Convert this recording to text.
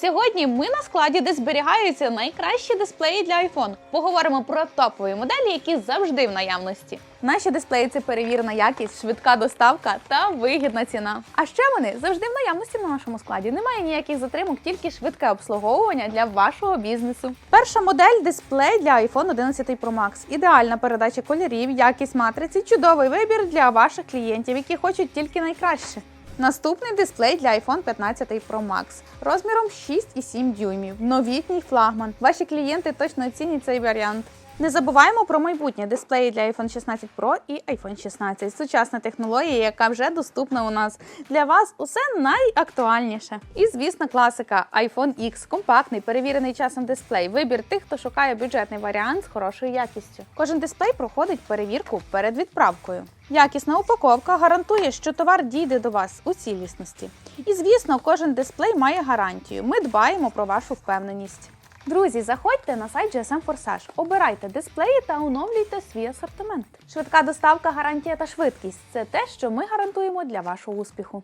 Сьогодні ми на складі, де зберігаються найкращі дисплеї для iPhone. Поговоримо про топові моделі, які завжди в наявності. Наші дисплеї це перевірена якість, швидка доставка та вигідна ціна. А ще вони завжди в наявності на нашому складі. Немає ніяких затримок, тільки швидке обслуговування для вашого бізнесу. Перша модель дисплей для iPhone 11 Pro Max. Ідеальна передача кольорів, якість матриці, чудовий вибір для ваших клієнтів, які хочуть тільки найкраще. Наступний дисплей для iPhone 15 Pro Max розміром 6,7 дюймів. Новітній флагман. Ваші клієнти точно оцінять цей варіант. Не забуваємо про майбутнє дисплеї для iPhone 16 Pro і iPhone 16. Сучасна технологія, яка вже доступна у нас. Для вас усе найактуальніше. І, звісно, класика iPhone X, компактний, перевірений часом дисплей. Вибір тих, хто шукає бюджетний варіант з хорошою якістю. Кожен дисплей проходить перевірку перед відправкою. Якісна упаковка гарантує, що товар дійде до вас у цілісності. І звісно, кожен дисплей має гарантію. Ми дбаємо про вашу впевненість. Друзі, заходьте на сайт GSM Forsage, обирайте дисплеї та оновлюйте свій асортимент. Швидка доставка, гарантія та швидкість це те, що ми гарантуємо для вашого успіху.